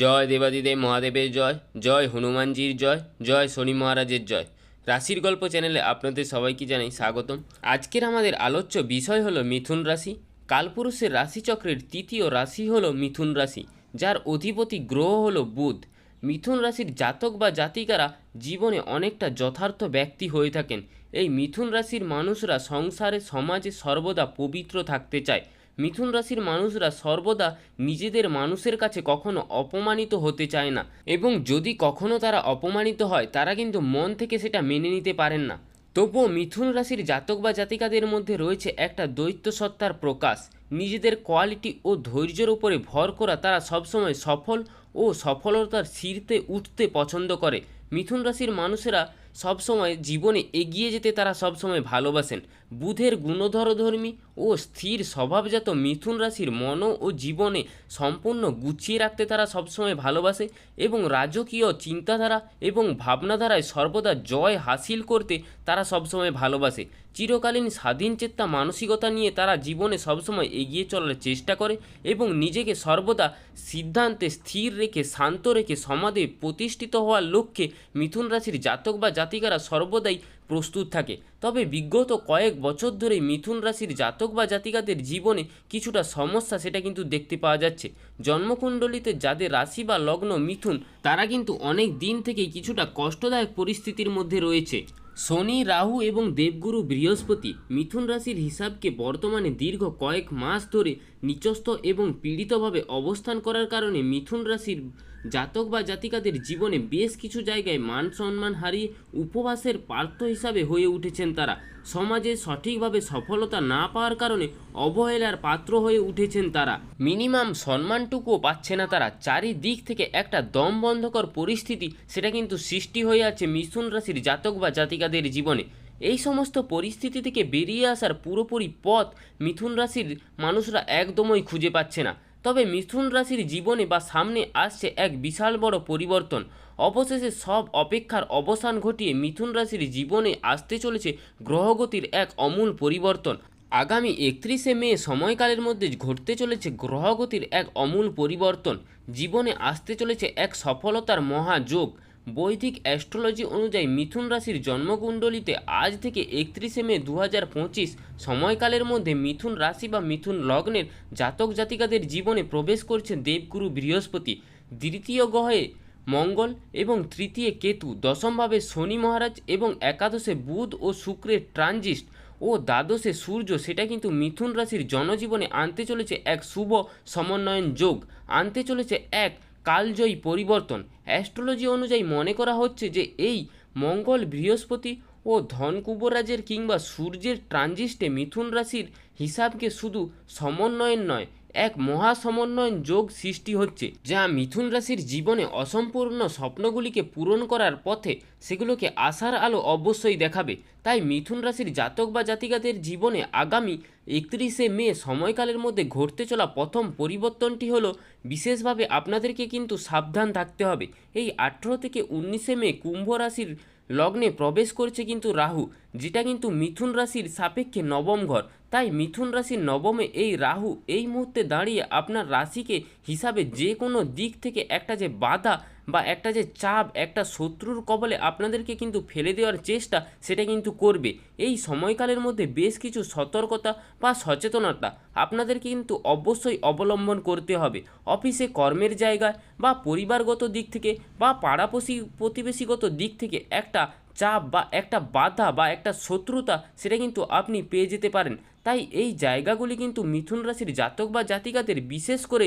জয় দেবাদিদেব মহাদেবের জয় জয় হনুমানজির জয় জয় শনি মহারাজের জয়। রাশির গল্প চ্যানেলে আপনাদের সবাইকে জানাই স্বাগতম। আজকের আমাদের আলোচ্য বিষয় হলো মিথুন রাশি। কালপুরুষের রাশিচক্রের তৃতীয় রাশি হলো মিথুন রাশি, যার অধিপতি গ্রহ হলো বুধ। মিথুন রাশির জাতক বা জাতিকারা জীবনে অনেকটা যথার্থ ব্যক্তি হয়ে থাকেন। এই মিথুন রাশির মানুষরা সংসারে, সমাজে সর্বদা পবিত্র থাকতে চায়। মিথুন রাশির মানুষরা সর্বদা নিজেদের মানুষের কাছে কখনো অপমানিত হতে চায় না এবং যদি কখনো তারা অপমানিত হয়, তারা কিন্তু মন থেকে সেটা মেনে নিতে পারেন না। তবুও মিথুন রাশির জাতক বা জাতিকাদের মধ্যে রয়েছে একটা দৈত্য সত্তার প্রকাশ। নিজেদের কোয়ালিটি ও ধৈর্যের উপরে ভর করা তারা সবসময় সফল ও সফলতার শীর্ষে উঠতে পছন্দ করে। মিথুন রাশির মানুষেরা সবসময় জীবনে এগিয়ে যেতে তারা সবসময় ভালোবাসেন। বুধের গুণধরধর্মী ও স্থির স্বভাবজাত মিথুন রাশির মন ও জীবনে সম্পূর্ণ গুছিয়ে রাখতে তারা সবসময় ভালোবাসে এবং রাজকীয় চিন্তাধারা এবং ভাবনাধারায় সর্বদা জয় হাসিল করতে তারা সবসময় ভালোবাসে। চিরকালীন স্বাধীন চেত্তা মানসিকতা নিয়ে তারা জীবনে সবসময় এগিয়ে চলার চেষ্টা করে এবং নিজেকে সর্বদা সিদ্ধান্তে স্থির রেখে, শান্ত রেখে সমাজে প্রতিষ্ঠিত হওয়ার লক্ষ্যে মিথুন রাশির জাতক বা জাতিকারা সর্বদাই প্রস্তুত থাকে। তবে বিগত কয়েক বছর ধরে মিথুন রাশির জাতক বা জাতিকাদের জীবনে কিছুটা সমস্যা সেটা কিন্তু দেখতে পাওয়া যাচ্ছে। জন্মকুণ্ডলিতে যাদের রাশি বা লগ্ন মিথুন, তারা কিন্তু অনেক দিন থেকেই কিছুটা কষ্টদায়ক পরিস্থিতির মধ্যে রয়েছে। শনি, রাহু এবং দেবগুরু বৃহস্পতি মিথুন রাশির হিসাবকে বর্তমানে দীর্ঘ কয়েক মাস ধরে নিচস্থ এবং পীড়িতভাবে অবস্থান করার কারণে মিথুন রাশির জাতক বা জাতিকাদের জীবনে বেশ কিছু জায়গায় মান সম্মান হারিয়ে উপবাসের পার্থ হিসাবে হয়ে উঠেছেন তারা। সমাজে সঠিকভাবে সফলতা না পাওয়ার কারণে অবহেলার পাত্র হয়ে উঠেছেন তারা। মিনিমাম সম্মানটুকুও পাচ্ছে না তারা। চারিদিক থেকে একটা দম বন্ধকর পরিস্থিতি, সেটা কিন্তু সৃষ্টি হয়ে আছে মিথুন রাশির জাতক বা জাতিকাদের জীবনে। এই সমস্ত পরিস্থিতি থেকে বেরিয়ে আসার পুরোপুরি পথ মিথুন রাশির মানুষরা একদমই খুঁজে পাচ্ছে না। তবে মিথুন রাশির জীবনে বা সামনে আসছে এক বিশাল বড় পরিবর্তন। অবশেষে সব অপেক্ষার অবসান ঘটিয়ে মিথুন রাশির জীবনে আসতে চলেছে গ্রহগতির এক অমূল পরিবর্তন। আগামী একত্রিশে মে সময়কালের মধ্যে ঘটতে চলেছে গ্রহগতির এক অমূল পরিবর্তন। জীবনে আসতে চলেছে এক সফলতার মহাযোগ। বৈদিক অ্যাস্ট্রোলজি অনুযায়ী মিথুন রাশির জন্মকুণ্ডলিতে আজ থেকে একত্রিশে মে দু হাজার পঁচিশ সময়কালের মধ্যে মিথুন রাশি বা মিথুন লগ্নের জাতক জাতিকাদের জীবনে প্রবেশ করছে দেবগুরু বৃহস্পতি। দ্বিতীয় গ্রহে মঙ্গল এবং তৃতীয় কেতু দশমভাবে শনি মহারাজ এবং একাদশে বুধ ও শুক্রের ট্রানজিস্ট ও দ্বাদশে সূর্য, সেটা কিন্তু মিথুন রাশির জনজীবনে আনতে চলেছে এক শুভ সমন্বয়ন যোগ। আনতে চলেছে এক কালজয়ী পরিবর্তন। অ্যাস্ট্রোলজি অনুযায়ী মনে করা হচ্ছে যে এই মঙ্গল বৃহস্পতি ও ধনকুবরাজের কিংবা সূর্যের ট্রানজিস্টে মিথুন রাশির হিসাবকে শুধু সমন্বয়ের নয় এক মহা সমন্বয়ন যোগ সৃষ্টি হচ্ছে, যা মিথুন রাশির জীবনে অসম্পূর্ণ স্বপ্নগুলিকে পূরণ করার পথে সেগুলোকে আশার আলো অবশ্যই দেখাবে। তাই মিথুন রাশির জাতক বা জাতিকাদের জীবনে আগামী একত্রিশে মে সময়কালের মধ্যে ঘটতে চলা প্রথম পরিবর্তনটি হলো, বিশেষভাবে আপনাদেরকে কিন্তু সাবধান থাকতে হবে। এই আঠেরো থেকে উনিশে মে কুম্ভ রাশির লগ্নে প্রবেশ করছে কিন্তু রাহু। যেটা কিন্তু মিথুন রাশির সাপেক্ষে নবম ঘর। তাই মিথুন রাশির নবমে এই রাহু এই মুহূর্তে দাঁড়িয়ে আপনার রাশিকে হিসাবে যে কোনো দিক থেকে একটা যে বাধা বা একটা যে চাপ, একটা শত্রুর কবলে আপনাদেরকে কিন্তু ফেলে দেওয়ার চেষ্টা সেটা কিন্তু করবে। এই সময়কালের মধ্যে বেশ কিছু সতর্কতা বা সচেতনতা আপনাদেরকে কিন্তু অবশ্যই অবলম্বন করতে হবে। অফিসে কর্মের জায়গায় বা পরিবারগত দিক থেকে বা পাড়াপশি, প্রতিবেশীগত দিক থেকে একটা চাপ বা একটা বাধা বা একটা শত্রুতা সেটা কিন্তু আপনি পেয়ে যেতে পারেন। তাই এই জায়গাগুলি কিন্তু মিথুন রাশির জাতক বা জাতিকাদের বিশেষ করে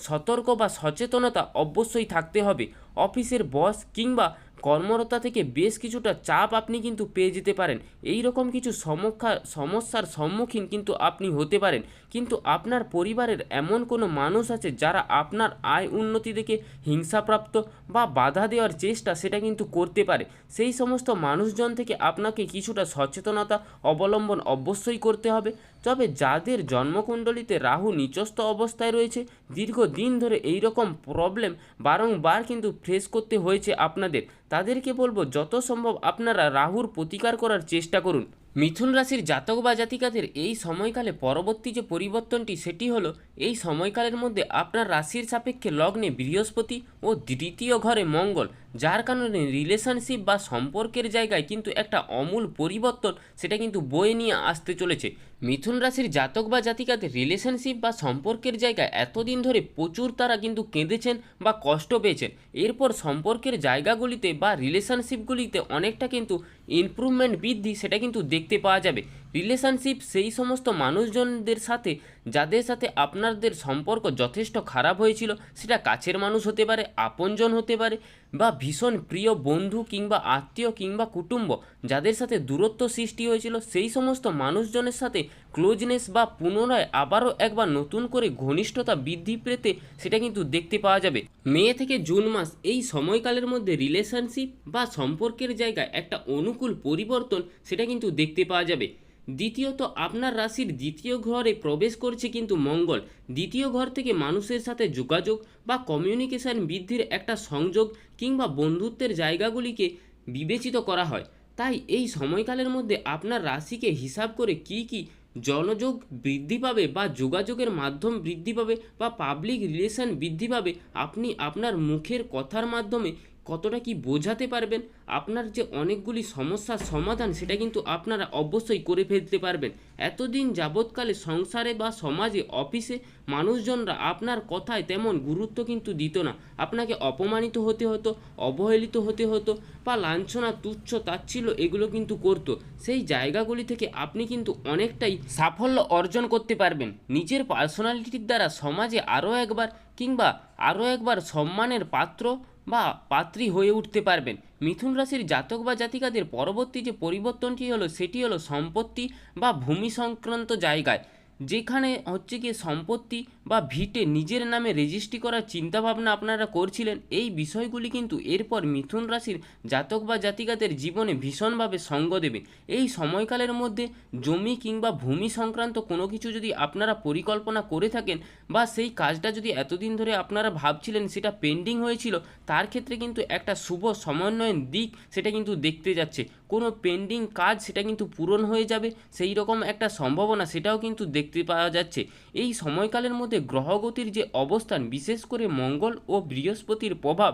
সতর্ক বা সচেতনতা অবশ্যই থাকতে হবে। অফিসের বস কিংবা কর্মরতা থেকে বেশ কিছুটা চাপ আপনি কিন্তু পেয়ে যেতে পারেন। এই রকম কিছু সমস্যা সমস্যার সম্মুখীন কিন্তু আপনি হতে পারেন। কিন্তু আপনার পরিবারের এমন কোনো মানুষ আছে যারা আপনার আয় উন্নতি দেখে হিংসাপ্রাপ্ত বা বাধা দেওয়ার চেষ্টা সেটা কিন্তু করতে পারে। সেই সমস্ত মানুষজন থেকে আপনাকে কিছুটা সচেতনতা অবলম্বন অবশ্যই করতে হবে। তবে যাদের জন্মকুণ্ডলিতে রাহু নিচস্থ অবস্থায় রয়েছে, দীর্ঘদিন ধরে এই রকম প্রবলেম বারংবার কিন্তু ফেস করতে হয়েছে আপনাদের। তাদেরকে বলব, যত সম্ভব আপনারা রাহুর প্রতিকার করার চেষ্টা করুন। মিথুন রাশির জাতক বা জাতিকাদের এই সময়কালে পরবর্তী যে পরিবর্তনটি, সেটি হলো এই সময়কালের মধ্যে আপনার রাশির সাপেক্ষে লগ্নে বৃহস্পতি ও দ্বিতীয় ঘরে মঙ্গল, যার কারণে রিলেশনশিপ বা সম্পর্কের জায়গায় কিন্তু একটা অমূল পরিবর্তন, সেটা কিন্তু বয়ে নিয়ে আসতে চলেছে। মিথুন রাশির জাতক বা জাতিকাদের রিলেশনশিপ বা সম্পর্কের জায়গায় এতদিন ধরে প্রচুর তারা কিন্তু কেঁদেছেন বা কষ্ট পেয়েছেন। এরপর সম্পর্কের জায়গাগুলিতে বা রিলেশনশিপগুলিতে অনেকটা কিন্তু ইমপ্রুভমেন্ট বৃদ্ধি সেটা কিন্তু দেখতে পাওয়া যাবে। রিলেশনশিপ সেই সমস্ত মানুষজনদের সাথে, যাদের সাথে আপনাদের সম্পর্ক যথেষ্ট খারাপ হয়েছিল, সেটা কাছের মানুষ হতে পারে, আপনজন হতে পারে, বা ভীষণ প্রিয় বন্ধু কিংবা আত্মীয় কিংবা কুটুম্ব, যাদের সাথে দূরত্ব সৃষ্টি হয়েছিল, সেই সমস্ত মানুষজনের সাথে ক্লোজনেস বা পুনরায় আবারও একবার নতুন করে ঘনিষ্ঠতা বৃদ্ধি পেতে সেটা কিন্তু দেখতে পাওয়া যাবে। মে থেকে জুন মাস এই সময়কালের মধ্যে রিলেশনশিপ বা সম্পর্কের জায়গায় একটা অনুকূল পরিবর্তন সেটা কিন্তু দেখতে পাওয়া যাবে। দ্বিতীয়ত, আপনার রাশির দ্বিতীয় ঘরে প্রবেশ করছে কিন্তু মঙ্গল। দ্বিতীয় ঘর থেকে মানুষের সাথে যোগাযোগ বা কমিউনিকেশন বৃদ্ধির একটা সংযোগ কিংবা বন্ধুত্বের জায়গাগুলিকে বিবেচিত করা হয়। তাই এই সময়কালের মধ্যে আপনার রাশিকে হিসাব করে কি কি জনযোগ বৃদ্ধি পাবে বা যোগাযোগের মাধ্যম বৃদ্ধি পাবে বা পাবলিক রিলেশন বৃদ্ধি পাবে, আপনি আপনার মুখের কথার মাধ্যমে কতটা কি বোঝাতে পারবেন? আপনার যে অনেকগুলি সমস্যার সমাধান, সেটা কিন্তু আপনারা অবশ্যই করে ফেলতে পারবেন। এতদিন যাবৎকালে সংসারে বা সমাজে, অফিসে মানুষজনরা আপনার কথায় তেমন গুরুত্ব কিন্তু দিত না। আপনাকে অপমানিত হতে হতো, অবহেলিত হতে হতো বা লাঞ্ছনা, তুচ্ছ, তাচ্ছিল্য এগুলো কিন্তু করতো। সেই জায়গাগুলি থেকে আপনি কিন্তু অনেকটাই সাফল্য অর্জন করতে পারবেন। নিজের পার্সোনালিটির দ্বারা সমাজে আরও একবার কিংবা আরও একবার সম্মানের পাত্র বা পাত্রী হয়ে উঠতে পারবেন। মিথুন রাশির জাতক বা জাতিকাদের পরবর্তী যে পরিবর্তনটি হলো, সেটি হলো সম্পত্তি বা ভূমি সংক্রান্ত জায়গায়। যেখানে হচ্ছে গিয়ে সম্পত্তি বা ভিটে নিজের নামে রেজিস্ট্রি করার চিন্তাভাবনা আপনারা করছিলেন, এই বিষয়গুলি কিন্তু এরপর মিথুন রাশির জাতক বা জাতিকাদের জীবনে ভীষণভাবে সঙ্গ দেবে। এই সময়কালের মধ্যে জমি কিংবা ভূমি সংক্রান্ত কোনো কিছু যদি আপনারা পরিকল্পনা করে থাকেন বা সেই কাজটা যদি এতদিন ধরে আপনারা ভাবছিলেন সেটা পেন্ডিং হয়েছিল, তার ক্ষেত্রে কিন্তু একটা শুভ সমন্বয়ের দিক সেটা কিন্তু দেখতে যাচ্ছে। কোনো পেন্ডিং কাজ সেটা কিন্তু পূরণ হয়ে যাবে সেই রকম একটা সম্ভাবনা সেটাও কিন্তু দেখতে পাওয়া যাচ্ছে। এই সময়কালের মধ্যে গ্রহগতির যে অবস্থান, বিশেষ করে মঙ্গল ও বৃহস্পতির প্রভাব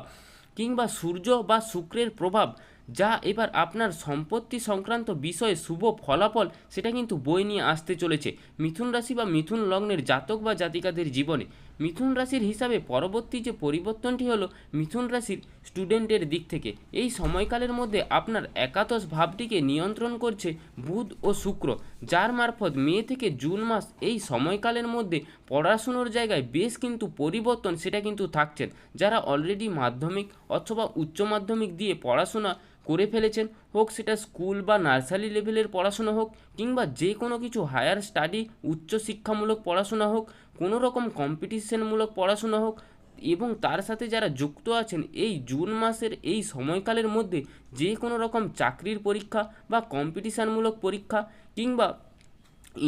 কিংবা সূর্য বা শুক্রের প্রভাব, যা এবার আপনার সম্পত্তি সংক্রান্ত বিষয়ে শুভ ফলাফল, সেটা কিন্তু বই নিয়ে আসতে চলেছে। মিথুন রাশি বা মিথুন লগ্নের জাতক বা জাতিকাদের জীবনে। মিথুন রাশির হিসাবে পরবর্তী যে পরিবর্তনটি হলো মিথুন রাশির স্টুডেন্টের দিক থেকে, এই সময়কালের মধ্যে আপনার একাদশ ভাবটিকে নিয়ন্ত্রণ করছে বুধ ও শুক্র, যার মারফত মে থেকে জুন মাস এই সময়কালের মধ্যে পড়াশুনোর জায়গায় বেশ কিন্তু পরিবর্তন সেটা কিন্তু থাকছেন। যারা অলরেডি মাধ্যমিক অথবা উচ্চ মাধ্যমিক দিয়ে পড়াশোনা করে ফেলেছেন, হোক সেটা স্কুল বা নার্সারি লেভেলের পড়াশোনা হোক কিংবা যে কোনো কিছু হায়ার স্টাডি উচ্চ শিক্ষামূলক পড়াশোনা হোক কোনো রকম কম্পিটিশনমূলক পড়াশোনা হোক এবং তার সাথে যারা যুক্ত আছেন, এই জুন মাসের এই সময়কালের মধ্যে যে কোনো রকম চাকরির পরীক্ষা বা কম্পিটিশানমূলক পরীক্ষা কিংবা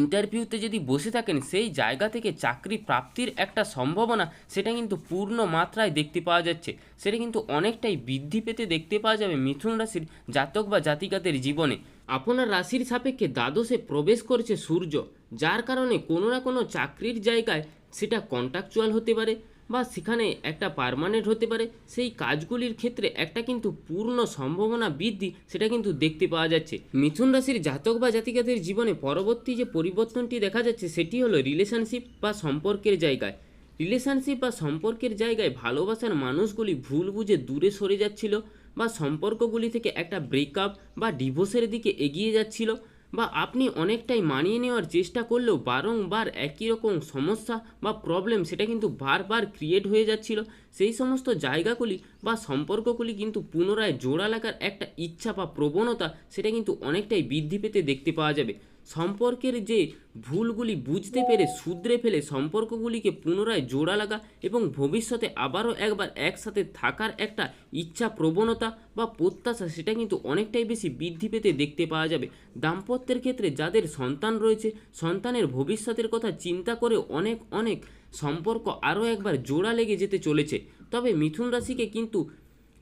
ইন্টারভিউতে যদি বসে থাকেন, সেই জায়গা থেকে চাকরি প্রাপ্তির একটা সম্ভাবনা সেটা কিন্তু পূর্ণ মাত্রায় দেখতে পাওয়া যাচ্ছে। সেটা কিন্তু অনেকটাই বৃদ্ধি পেতে দেখতে পাওয়া যাবে মিথুন রাশির জাতক বা জাতিকাদের জীবনে। আপনার রাশির সাপেক্ষে দ্বাদশে প্রবেশ করছে সূর্য, যার কারণে কোনো না কোনো চাকরির জায়গায় সেটা কন্ট্রাকচুয়াল হতে পারে বা সেখানে একটা পার্মানেন্ট হতে পারে। সেই কাজগুলির ক্ষেত্রে একটা কিন্তু পূর্ণ সম্ভাবনা বৃদ্ধি সেটা কিন্তু দেখতে পাওয়া যাচ্ছে। মিথুন রাশির জাতক বা জাতিকাদের জীবনে পরবর্তী যে পরিবর্তনটি দেখা যাচ্ছে সেটি হলো রিলেশনশিপ বা সম্পর্কের জায়গায়। রিলেশনশিপ বা সম্পর্কের জায়গায় ভালোবাসার মানুষগুলি ভুল বুঝে দূরে সরে যাচ্ছিল। বা সম্পর্কগুলি থেকে একটা ব্রেকআপ বা ডিভোর্সের দিকে এগিয়ে যাচ্ছিল বা আপনি অনেকটাই মানিয়ে নেওয়ার চেষ্টা করলেও বারংবার একই রকম সমস্যা বা প্রবলেম সেটা কিন্তু বারবার ক্রিয়েট হয়ে যাচ্ছিল। সেই সমস্ত জায়গাগুলি বা সম্পর্কগুলি কিন্তু পুনরায় জোড়া লাগার একটা ইচ্ছা বা প্রবণতা সেটা কিন্তু অনেকটাই বৃদ্ধি পেতে দেখতে পাওয়া যাবে। সম্পর্কের যে ভুলগুলি বুঝতে পেরে শুধরে ফেলে সম্পর্কগুলিকে পুনরায় জোড়া লাগা এবং ভবিষ্যতে আবারও একবার একসাথে থাকার একটা ইচ্ছা প্রবণতা বা প্রত্যাশা, সেটা কিন্তু অনেকটাই বেশি বৃদ্ধি পেতে দেখতে পাওয়া যাবে। দাম্পত্যের ক্ষেত্রে যাদের সন্তান রয়েছে, সন্তানের ভবিষ্যতের কথা চিন্তা করে অনেক অনেক সম্পর্ক আরও একবার জোড়া লেগে যেতে চলেছে। তবে মিথুন রাশিকে কিন্তু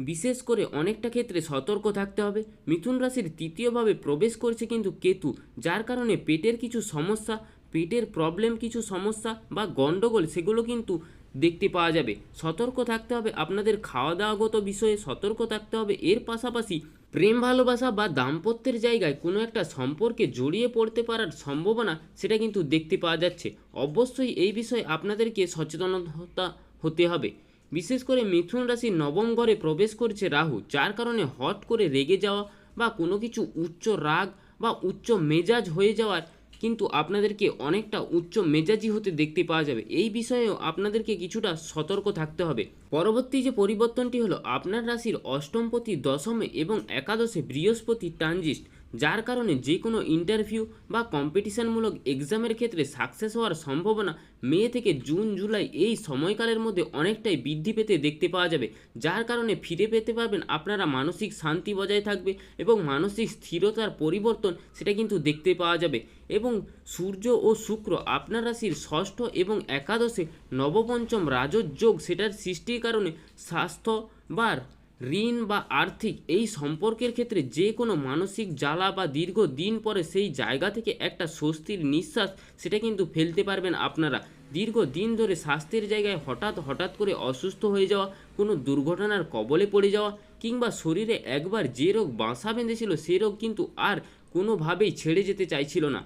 বিশেষ করে অনেকটা ক্ষেত্রে সতর্ক থাকতে হবে। মিথুন রাশির তৃতীয়ভাবে প্রবেশ করছে কিন্তু কেতু, যার কারণে পেটের কিছু সমস্যা, পেটের প্রবলেম কিছু সমস্যা বা গণ্ডগোল সেগুলো কিন্তু দেখতে পাওয়া যাবে। সতর্ক থাকতে হবে আপনাদের খাওয়া দাওয়াগত বিষয়ে, সতর্ক থাকতে হবে। এর পাশাপাশি প্রেম ভালোবাসা বা দাম্পত্যের জায়গায় কোনো একটা সম্পর্কে জড়িয়ে পড়তে পারার সম্ভাবনা সেটা কিন্তু দেখতে পাওয়া যাচ্ছে। অবশ্যই এই বিষয়ে আপনাদেরকে সচেতনতা হতে হবে। বিশেষ করে মিথুন রাশির নবম ঘরে প্রবেশ করছে রাহু, যার কারণে হট করে রেগে যাওয়া বা কোনো কিছু উচ্চ রাগ বা উচ্চ মেজাজ হয়ে যাওয়ার কিন্তু আপনাদেরকে অনেকটা উচ্চ মেজাজি হতে দেখতে পাওয়া যাবে। এই বিষয়েও আপনাদেরকে কিছুটা সতর্ক থাকতে হবে। পরবর্তী যে পরিবর্তনটি হলো, আপনার রাশির অষ্টমপতি, দশমে এবং একাদশে বৃহস্পতি, ট্রানজিস্ট যার কারণে যে কোনো ইন্টারভিউ বা কম্পিটিশনমূলক এক্সামের ক্ষেত্রে সাকসেস হওয়ার সম্ভাবনা মে থেকে জুন জুলাই এই সময়কালের মধ্যে অনেকটাই বৃদ্ধি পেতে দেখতে পাওয়া যাবে। যার কারণে ফিরে পেতে পারবেন আপনারা মানসিক শান্তি বজায় থাকবে এবং মানসিক স্থিরতার পরিবর্তন সেটা কিন্তু দেখতে পাওয়া যাবে। এবং সূর্য ও শুক্র আপনার রাশির ষষ্ঠ এবং একাদশে নবপঞ্চম রাজযোগ সেটার সৃষ্টির কারণে স্বাস্থ্য বা ঋণ বা আর্থিক এই সম্পর্কের ক্ষেত্রে যে কোনো মানসিক জ্বালা বা দীর্ঘ দিন পরে সেই জায়গা থেকে একটা স্বস্তির নিঃশ্বাস, সেটা কিন্তু ফেলতে পারবেন আপনারা। দীর্ঘ দিন ধরে স্বাস্থ্যের জায়গায় হঠাৎ হঠাৎ করে অসুস্থ হয়ে যাওয়া, কোনো দুর্ঘটনার কবলে পড়ে যাওয়া কিংবা শরীরে একবার যে রোগ বাসা বেঁধেছিল, সে রোগ কিন্তু আর কোনোভাবেই ছেড়ে যেতে চাইছিল না।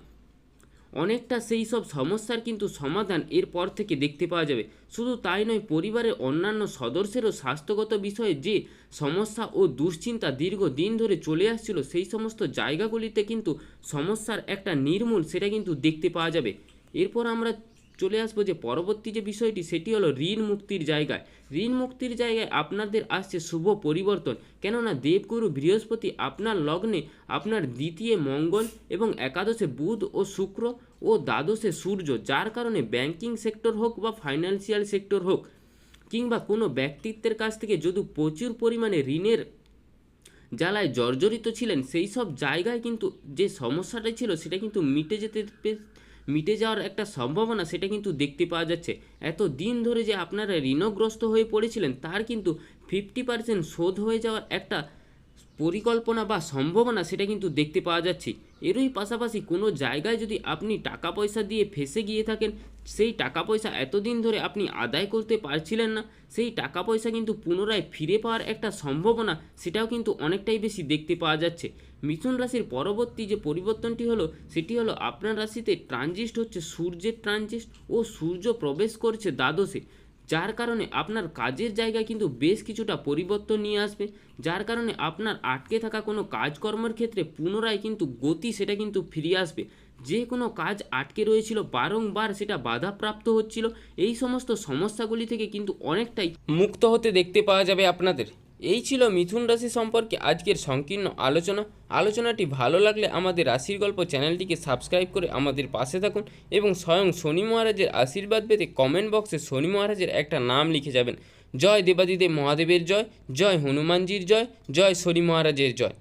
অনেকটা সেই সব সমস্যার কিন্তু সমাধান এরপর থেকে দেখতে পাওয়া যাবে। শুধু তাই নয়, পরিবারের অন্যান্য সদস্যেরও স্বাস্থ্যগত বিষয়ে যে সমস্যা ও দুশ্চিন্তা দীর্ঘ দিন ধরে চলে আসছিল, সেই সমস্ত জায়গাগুলিতে কিন্তু সমস্যার একটা নির্মূল সেটা কিন্তু দেখতে পাওয়া যাবে। এরপর আমরা চলে আসব যে পরবর্তী যে বিষয়টি, সেটি হলো ঋণ মুক্তির জায়গায়। ঋণ মুক্তির জায়গায় আপনাদের আসছে শুভ পরিবর্তন। কেননা দেবগুরু বৃহস্পতি আপনার লগ্নে আপনার দ্বিতীয় মঙ্গল এবং একাদশে বুধ ও শুক্র ও দ্বাদশে সূর্য, যার কারণে ব্যাংকিং সেক্টর হোক বা ফাইন্যান্সিয়াল সেক্টর হোক, কিংবা কোনো ব্যক্তিত্বের কাছ থেকে যদি প্রচুর পরিমাণে ঋণের জ্বালায় জর্জরিত ছিলেন, সেই সব জায়গায় কিন্তু যে সমস্যাটা ছিল, সেটা কিন্তু মিটে যেতে মিটে যাওয়ার একটা সম্ভাবনা সেটা কিন্তু দেখতে পাওয়া যাচ্ছে। এত দিন ধরে যে আপনারা ঋণগ্রস্ত হয়ে পড়েছিলেন, তার কিন্তু ফিফটি পার্সেন্ট শোধ হয়ে যাওয়ার একটা পরিকল্পনা বা সম্ভাবনা সেটা কিন্তু দেখতে পাওয়া যাচ্ছে। এরই পাশাপাশি কোনো জায়গায় যদি আপনি টাকা পয়সা দিয়ে ফেসে গিয়ে থাকেন, সেই টাকা পয়সা এতদিন ধরে আপনি আদায় করতে পারছিলেন না, সেই টাকা পয়সা কিন্তু পুনরায় ফিরে পাওয়ার একটা সম্ভাবনা সেটাও কিন্তু অনেকটাই বেশি দেখতে পাওয়া যাচ্ছে। মিথুন রাশির পরবর্তী যে পরিবর্তনটি হলো, সেটি হলো আপনার রাশিতে ট্রানজিস্ট হচ্ছে সূর্যের ট্রানজিস্ট ও সূর্য প্রবেশ করছে দ্বাদশে। যার কারণে আপনার কাজের জায়গায় কিন্তু বেশ কিছুটা পরিবর্তন নিয়ে আসবে। যার কারণে আপনার আটকে থাকা কোনো কাজকর্মের ক্ষেত্রে পুনরায় কিন্তু গতি সেটা কিন্তু ফিরিয়ে আসবে। যে কোনো কাজ আটকে রয়েছিল, বারংবার সেটা বাধাপ্রাপ্ত হচ্ছিল। এই সমস্ত সমস্যাগুলি থেকে কিন্তু অনেকটাই মুক্ত হতে দেখতে পাওয়া যাবে আপনাদের। এই ছিল মিথুন রাশি সম্পর্কে আজকের সংকীর্ণ আলোচনা। আলোচনাটি ভালো লাগলে আমাদের রাশির গল্প চ্যানেলটিকে সাবস্ক্রাইব করে আমাদের পাশে থাকুন এবং স্বয়ং শনি মহারাজের আশীর্বাদ পেতে কমেন্ট বক্সে শনি মহারাজের একটা নাম লিখে যাবেন। জয় দেবাদিদেব মহাদেবের জয় জয় হনুমানজির জয় জয় শনি মহারাজের জয়।